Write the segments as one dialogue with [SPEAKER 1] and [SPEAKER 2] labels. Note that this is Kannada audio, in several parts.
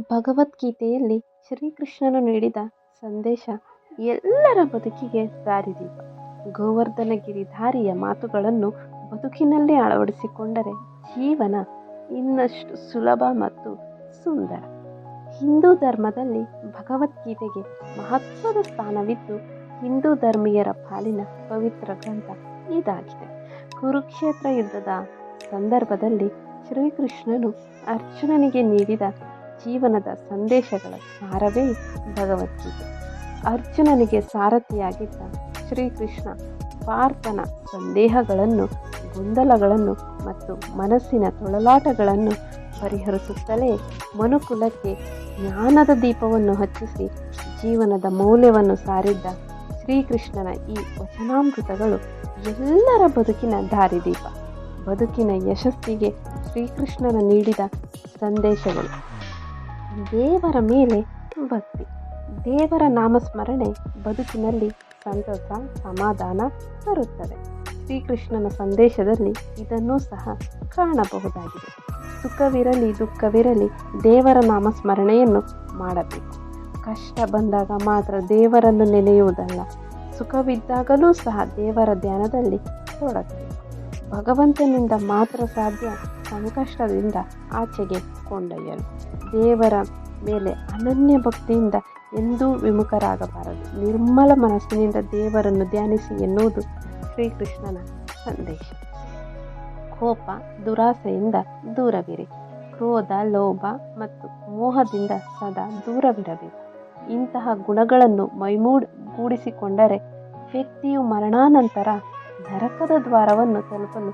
[SPEAKER 1] ಭಗವದ್ಗೀತೆಯಲ್ಲಿ ಶ್ರೀಕೃಷ್ಣನು ನೀಡಿದ ಸಂದೇಶ ಎಲ್ಲರ ಬದುಕಿಗೆ ದಾರಿದೀಪ. ಗೋವರ್ಧನಗಿರಿಧಾರಿಯ ಮಾತುಗಳನ್ನು ಬದುಕಿನಲ್ಲಿ ಅಳವಡಿಸಿಕೊಂಡರೆ ಜೀವನ ಇನ್ನಷ್ಟು ಸುಲಭ ಮತ್ತು ಸುಂದರ. ಹಿಂದೂ ಧರ್ಮದಲ್ಲಿ ಭಗವದ್ಗೀತೆಗೆ ಮಹತ್ವದ ಸ್ಥಾನವಿದ್ದು ಹಿಂದೂ ಧರ್ಮೀಯರ ಪಾಲಿನ ಪವಿತ್ರ ಗ್ರಂಥ ಇದಾಗಿದೆ. ಕುರುಕ್ಷೇತ್ರ ಯುದ್ಧದ ಸಂದರ್ಭದಲ್ಲಿ ಶ್ರೀಕೃಷ್ಣನು ಅರ್ಜುನನಿಗೆ ನೀಡಿದ ಜೀವನದ ಸಂದೇಶಗಳ ಸಾರವೇ ಭಗವದ್ಗೀತೆ. ಅರ್ಜುನನಿಗೆ ಸಾರಥಿಯಾಗಿದ್ದ ಶ್ರೀಕೃಷ್ಣ ಪಾರ್ಥನ ಸಂದೇಹಗಳನ್ನು, ಗೊಂದಲಗಳನ್ನು ಮತ್ತು ಮನಸ್ಸಿನ ತೊಳಲಾಟಗಳನ್ನು ಪರಿಹರಿಸುತ್ತಲೇ ಮನುಕುಲಕ್ಕೆ ಜ್ಞಾನದ ದೀಪವನ್ನು ಹಚ್ಚಿಸಿ ಜೀವನದ ಮೌಲ್ಯವನ್ನು ಸಾರಿದ್ದ ಶ್ರೀಕೃಷ್ಣನ ಈ ವಚನಾಮೃತಗಳು ಎಲ್ಲರ ಬದುಕಿನ ದಾರಿದೀಪ. ಬದುಕಿನ ಯಶಸ್ಸಿಗೆ ಶ್ರೀಕೃಷ್ಣನ ನೀಡಿದ ಸಂದೇಶಗಳು. ದೇವರ ಮೇಲೆ ಭಕ್ತಿ. ದೇವರ ನಾಮಸ್ಮರಣೆ ಬದುಕಿನಲ್ಲಿ ಸಂತಸ ಸಮಾಧಾನ ತರುತ್ತದೆ. ಶ್ರೀಕೃಷ್ಣನ ಸಂದೇಶದಲ್ಲಿ ಇದನ್ನೂ ಸಹ ಕಾಣಬಹುದಾಗಿದೆ. ಸುಖವಿರಲಿ, ದುಃಖವಿರಲಿ ದೇವರ ನಾಮಸ್ಮರಣೆಯನ್ನು ಮಾಡಬೇಕು. ಕಷ್ಟ ಬಂದಾಗ ಮಾತ್ರ ದೇವರನ್ನು ನೆನೆಯುವುದಲ್ಲ, ಸುಖವಿದ್ದಾಗಲೂ ಸಹ ದೇವರ ಧ್ಯಾನದಲ್ಲಿ ತೊಡಗಬೇಕು. ಭಗವಂತನಿಂದ ಮಾತ್ರ ಸಾಧ್ಯ ಸಂಕಷ್ಟದಿಂದ ಆಚೆಗೆ ಕೊಂಡೊಯ್ಯಲು. ದೇವರ ಮೇಲೆ ಅನನ್ಯ ಭಕ್ತಿಯಿಂದ ಎಂದೂ ವಿಮುಖರಾಗಬಾರದು. ನಿರ್ಮಲ ಮನಸ್ಸಿನಿಂದ ದೇವರನ್ನು ಧ್ಯಾನಿಸಿ ಎನ್ನುವುದು ಶ್ರೀಕೃಷ್ಣನ ಸಂದೇಶ. ಕೋಪ, ದುರಾಸೆಯಿಂದ ದೂರವಿರಿ. ಕ್ರೋಧ, ಲೋಭ ಮತ್ತು ಮೋಹದಿಂದ ಸದಾ ದೂರವಿರಬೇಕು. ಇಂತಹ ಗುಣಗಳನ್ನು ಮೈಮೂಗೂಡಿಸಿಕೊಂಡರೆ ವ್ಯಕ್ತಿಯು ಮರಣಾನಂತರ ನರಕದ ದ್ವಾರವನ್ನು ತಲುಪಲು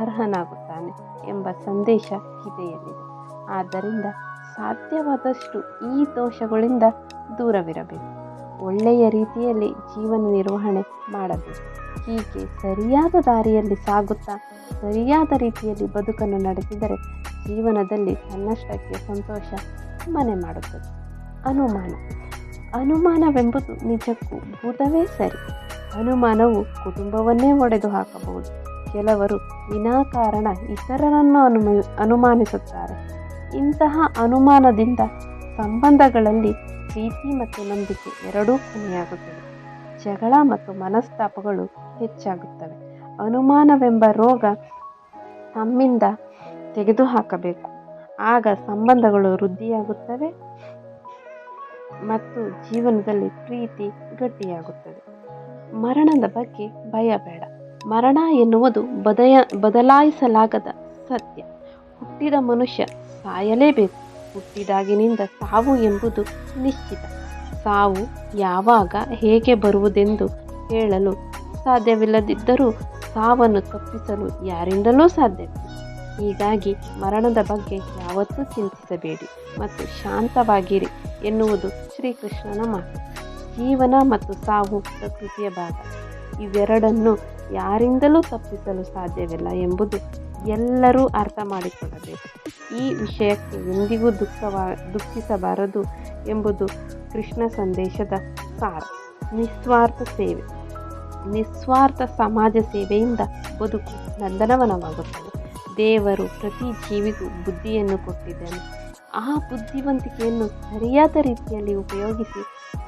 [SPEAKER 1] ಅರ್ಹನಾಗುತ್ತಾನೆ ಎಂಬ ಸಂದೇಶ ಗೀತೆಯಲ್ಲಿದೆ ಆದ್ದರಿಂದ ಸಾಧ್ಯವಾದಷ್ಟು ಈ ದೋಷಗಳಿಂದ ದೂರವಿರಬೇಕು. ಒಳ್ಳೆಯ ರೀತಿಯಲ್ಲಿ ಜೀವನ ನಿರ್ವಹಣೆ ಮಾಡಬೇಕು. ಹೀಗೆ ಸರಿಯಾದ ದಾರಿಯಲ್ಲಿ ಸಾಗುತ್ತಾ, ಸರಿಯಾದ ರೀತಿಯಲ್ಲಿ ಬದುಕನ್ನು ನಡೆಸಿದರೆ ಜೀವನದಲ್ಲಿ ತನ್ನಷ್ಟಕ್ಕೆ ಸಂತೋಷ ಮನೆ ಮಾಡುತ್ತದೆ. ಅನುಮಾನ. ಅನುಮಾನವೆಂಬುದು ನಿಜಕ್ಕೂ ಭೂತವೇ ಸರಿ. ಅನುಮಾನವು ಕುಟುಂಬವನ್ನೇ ಒಡೆದು ಹಾಕಬಹುದು. ಕೆಲವರು ವಿನಾಕಾರಣ ಇತರರನ್ನು ಅನುಮ, ಅನುಮಾನಿಸುತ್ತಾರೆ. ಇಂತಹ ಅನುಮಾನದಿಂದ ಸಂಬಂಧಗಳಲ್ಲಿ ಪ್ರೀತಿ ಮತ್ತು ನಂಬಿಕೆ ಎರಡೂ ಕೊನೆಯಾಗುತ್ತದೆ ಜಗಳ ಮತ್ತು ಮನಸ್ತಾಪಗಳು ಹೆಚ್ಚಾಗುತ್ತವೆ. ಅನುಮಾನವೆಂಬ ರೋಗ ನಮ್ಮಿಂದ ತೆಗೆದುಹಾಕಬೇಕು. ಆಗ ಸಂಬಂಧಗಳು ವೃದ್ಧಿಯಾಗುತ್ತವೆ ಮತ್ತು ಜೀವನದಲ್ಲಿ ಪ್ರೀತಿ ಗಟ್ಟಿಯಾಗುತ್ತದೆ. ಮರಣದ ಬಗ್ಗೆ ಭಯ ಬೇಡ ಮರಣ ಎನ್ನುವುದು ಬದಯ, ಬದಲಾಯಿಸಲಾಗದ ಸತ್ಯ. ಹುಟ್ಟಿದ ಮನುಷ್ಯ ಸಾಯಲೇಬೇಕು. ಹುಟ್ಟಿದಾಗಿನಿಂದ ಸಾವು ಎಂಬುದು ನಿಶ್ಚಿತ. ಸಾವು ಯಾವಾಗ ಹೇಗೆ ಬರುವುದೆಂದು ಹೇಳಲು ಸಾಧ್ಯವಿಲ್ಲದಿದ್ದರೂ ಸಾವನ್ನು ತಪ್ಪಿಸಲು ಯಾರಿಂದಲೂ ಸಾಧ್ಯವಿಲ್ಲ. ಹೀಗಾಗಿ ಮರಣದ ಬಗ್ಗೆ ಯಾವತ್ತೂ ಚಿಂತಿಸಬೇಡಿ ಮತ್ತು ಶಾಂತವಾಗಿರಿ ಎನ್ನುವುದು ಶ್ರೀಕೃಷ್ಣನ ಮಾತು. ಜೀವನ ಮತ್ತು ಸಾವು ಪ್ರಕೃತಿಯ ಭಾಗ. ಇವೆರಡನ್ನು ಯಾರಿಂದಲೂ ತಪ್ಪಿಸಲು ಸಾಧ್ಯವಿಲ್ಲ ಎಂಬುದು ಎಲ್ಲರೂ ಅರ್ಥ ಮಾಡಿಕೊಳ್ಳಬೇಕು ಈ ವಿಷಯಕ್ಕೆ ಎಂದಿಗೂ ದುಃಖವಾ, ದುಃಖಿಸಬಾರದು ಎಂಬುದು ಕೃಷ್ಣ ಸಂದೇಶದ ಸಾರ. ನಿಸ್ವಾರ್ಥ ಸೇವೆ. ನಿಸ್ವಾರ್ಥ ಸಮಾಜ ಸೇವೆಯಿಂದ ಬದುಕು ನಂದನವನವಾಗುತ್ತದೆ. ದೇವರು ಪ್ರತಿ ಜೀವಿಗೂ ಬುದ್ಧಿಯನ್ನು ಕೊಟ್ಟಿದ್ದಾನೆ. ಆ ಬುದ್ಧಿವಂತಿಕೆಯನ್ನು ಸರಿಯಾದ ರೀತಿಯಲ್ಲಿ ಉಪಯೋಗಿಸಿ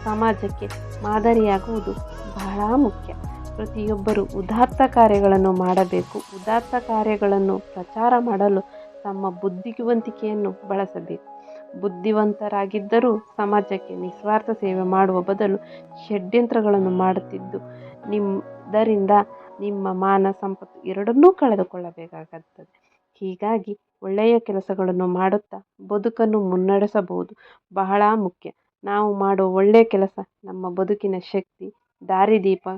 [SPEAKER 1] ಸಮಾಜಕ್ಕೆ ಮಾದರಿಯಾಗುವುದು ಬಹಳ ಮುಖ್ಯ. ಪ್ರತಿಯೊಬ್ಬರು ಉದಾತ್ತ ಕಾರ್ಯಗಳನ್ನು ಮಾಡಬೇಕು. ಉದಾತ್ತ ಕಾರ್ಯಗಳನ್ನು ಪ್ರಚಾರ ಮಾಡಲು ತಮ್ಮ ಬುದ್ಧಿವಂತಿಕೆಯನ್ನು ಬಳಸಬೇಕು. ಬುದ್ಧಿವಂತರಾಗಿದ್ದರೂ ಸಮಾಜಕ್ಕೆ ನಿಸ್ವಾರ್ಥ ಸೇವೆ ಮಾಡುವ ಬದಲು ಷಡ್ಯಂತ್ರಗಳನ್ನು ಮಾಡುತ್ತಿದ್ದು ನಿಮ್ಮದರಿಂದ ನಿಮ್ಮ ಮಾನ ಸಂಪತ್ತು ಎರಡನ್ನೂ ಕಳೆದುಕೊಳ್ಳಬೇಕಾಗುತ್ತದೆ. ಹೀಗಾಗಿ ಒಳ್ಳೆಯ ಕೆಲಸಗಳನ್ನು ಮಾಡುತ್ತಾ ಬದುಕನ್ನು ಮುನ್ನಡೆಸಬಹುದು. ಬಹಳ ಮುಖ್ಯ. ನಾವು ಮಾಡುವ ಒಳ್ಳೆಯ ಕೆಲಸ ನಮ್ಮ ಬದುಕಿನ ಶಕ್ತಿ, ದಾರಿದೀಪ